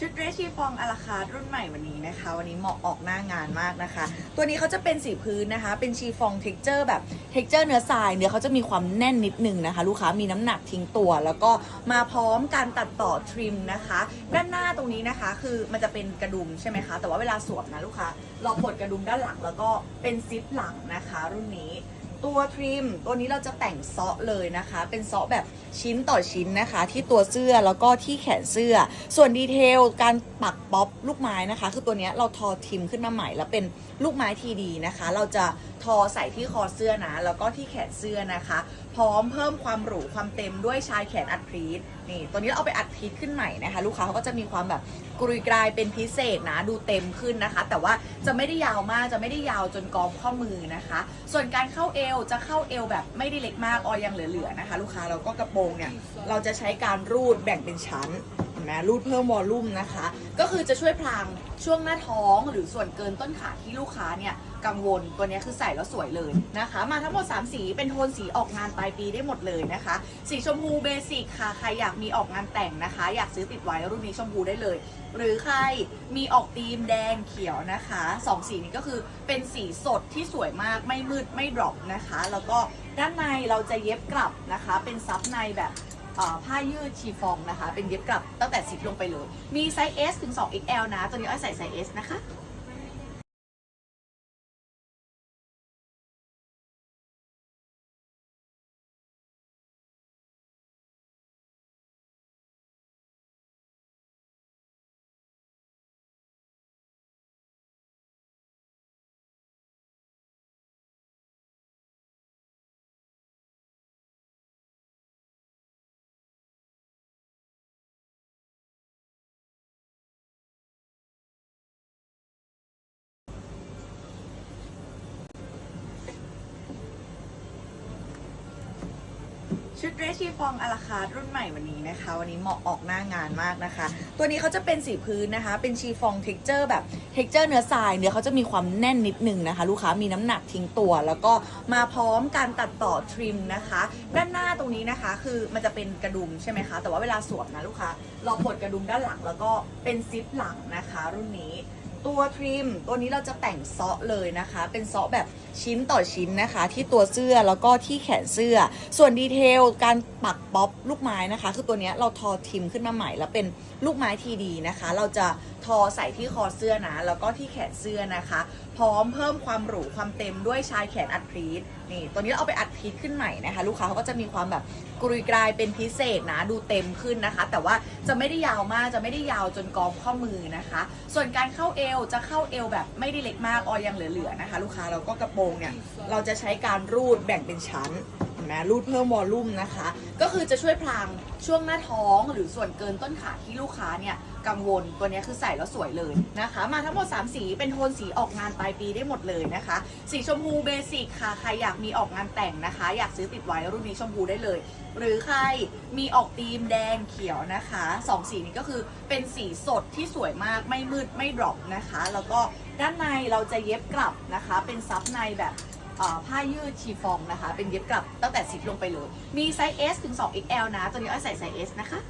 ชุดเดรสชีฟองอาราคาร์รุ่นใหม่วันนี้นะคะ วันนี้เหมาะออกหน้างานมากนะคะ ตัวนี้เขาจะเป็นสีพื้นนะคะ เป็นชีฟองเท็กเจอร์แบบเท็กเจอร์เนื้อทรายเนื้อเขาจะมีความแน่นนิดนึงนะคะ ลูกค้ามีน้ำหนักทิ้งตัว แล้วก็มาพร้อมการตัดต่อทริมนะคะ ด้านหน้าตรงนี้นะคะ คือมันจะเป็นกระดุมใช่ไหมคะ แต่ว่าเวลาสวมนะลูกค้าเราปลดกระดุมด้านหลังแล้วก็เป็นซิปหลังนะคะ รุ่นนี้ ตัวทริมตัวนี้เราจะแต่งเซาะเลยนะคะ เป็นเซาะแบบชิ้นต่อชิ้นนะคะ ที่ตัวเสื้อแล้วก็ที่แขนเสื้อ ส่วนดีเทลการปักป๊อปลูกไม้นะคะ คือตัวนี้เราทอทิมขึ้นมาใหม่แล้วเป็นลูกไม้ทีดีนะคะ เราจะ ทอใส่ที่คอเสื้อนะ แล้วก็ที่แขนเสื้อนะคะ พร้อมเพิ่มความหรูความเต็มด้วยชายแขนอัดพรีทนี่ตัวนี้เราเอาไปอัดพรีทขึ้นใหม่นะคะ ลูกค้าเขาก็จะมีความแบบกรุยกรายเป็นพิเศษนะ ดูเต็มขึ้นนะคะ แต่ว่าจะไม่ได้ยาวมากจะไม่ได้ยาวจนกองข้อมือนะคะ ส่วนการเข้าเอวจะเข้าเอวแบบไม่ได้เล็กมากออยังเหลือๆนะคะ ลูกค้าเราก็กระโปรงเนี่ยเราจะใช้การรูดแบ่งเป็นชั้นเห็น ไหมรูดเพิ่มวอลลุ่มนะคะ ก็คือจะช่วยพรางช่วงหน้าท้องหรือส่วนเกินต้นขาที่ลูกค้าเนี่ยกังวลตัวนี้คือใส่แล้วสวยเลยนะคะ มาทั้งหมด 3 สีเป็นโทนสีออกงานปลายปีได้หมดเลยนะคะ สีชมพูเบสิกค่ะใครอยากมีออกงานแต่งนะคะ อยากซื้อติดไว้รุ่นนี้ชมพูได้เลย หรือใครมีออกธีมแดงเขียวนะคะสองสีนี้ก็คือเป็นสีสดที่สวยมากไม่มืดไม่ดรอปนะคะ แล้วก็ด้านในเราจะเย็บกลับนะคะ เป็นซับในแบบ ผ้ายืดชีฟองนะคะ เป็นเย็บกลับตั้งแต่ซิปลงไปเลย มีไซส์ S ถึง 2 XL นะ ตัวนี้อ้อยใส่ไซส์ S นะคะ ชุดเดรสชีฟองอาราคาร์รุ่นใหม่วันนี้นะคะ วันนี้เหมาะออกหน้างานมากนะคะ ตัวนี้เขาจะเป็นสีพื้นนะคะ เป็นชีฟองเท็กเจอร์แบบเท็กเจอร์เนื้อทรายเนื้อเขาจะมีความแน่นนิดนึงนะคะ ลูกค้ามีน้ำหนักทิ้งตัว แล้วก็มาพร้อมการตัดต่อทริมนะคะ ด้านหน้าตรงนี้นะคะ คือมันจะเป็นกระดุมใช่ไหมคะ แต่ว่าเวลาสวมนะลูกค้าเราปลดกระดุมด้านหลังแล้วก็เป็นซิปหลังนะคะ รุ่นนี้ ตัวทริมตัวนี้เราจะแต่งเซาะเลยนะคะ เป็นเซาะแบบชิ้นต่อชิ้นนะคะ ที่ตัวเสื้อแล้วก็ที่แขนเสื้อ ส่วนดีเทลการปักป๊อปลูกไม้นะคะ คือตัวนี้เราทอทิมขึ้นมาใหม่แล้วเป็นลูกไม้ทีดีนะคะ เราจะทอใส่ที่คอเสื้อนะ แล้วก็ที่แขนเสื้อนะคะ พร้อมเพิ่มความหรูความเต็มด้วยชายแขนอัดพีทนี่ตัวนี้เราเอาไปอัดพีทขึ้นใหม่นะคะ ลูกค้าเขาก็จะมีความแบบกรุยกรายเป็นพิเศษนะดูเต็มขึ้นนะคะ แต่ว่าจะไม่ได้ยาวมากจะไม่ได้ยาวจนกองข้อมือนะคะ ส่วนการเข้าเอวจะเข้าเอวแบบไม่ได้เล็กมากออยังเหลือๆนะคะ ลูกค้าเราก็กระโปรงเนี่ยเราจะใช้การรูดแบ่งเป็นชั้นเห็นไหมรูดเพิ่มวอลลุ่มนะคะ ก็คือจะช่วยพรางช่วงหน้าท้องหรือส่วนเกินต้นขาที่ลูกค้าเนี่ย กังวลตัวนี้คือใส่แล้วสวยเลยนะคะ มาทั้งหมด 3 สีเป็นโทนสีออกงานปลายปีได้หมดเลยนะคะ สีชมพูเบสิกค่ะ ใครอยากมีออกงานแต่งนะคะ อยากซื้อติดไว้รุ่นนี้ชมพูได้เลย หรือใครมีออกธีมแดงเขียวนะคะสองสีนี้ก็คือเป็นสีสดที่สวยมากไม่มืดไม่ดรอปนะคะ แล้วก็ด้านในเราจะเย็บกลับนะคะ เป็นซับในแบบผ้ายืดชีฟองนะคะ เป็นเย็บกลับตั้งแต่ซิปลงไปเลย มีไซส์ S ถึง 2 XL นะ ตัวนี้อ้อยใส่ไซส์ S นะคะ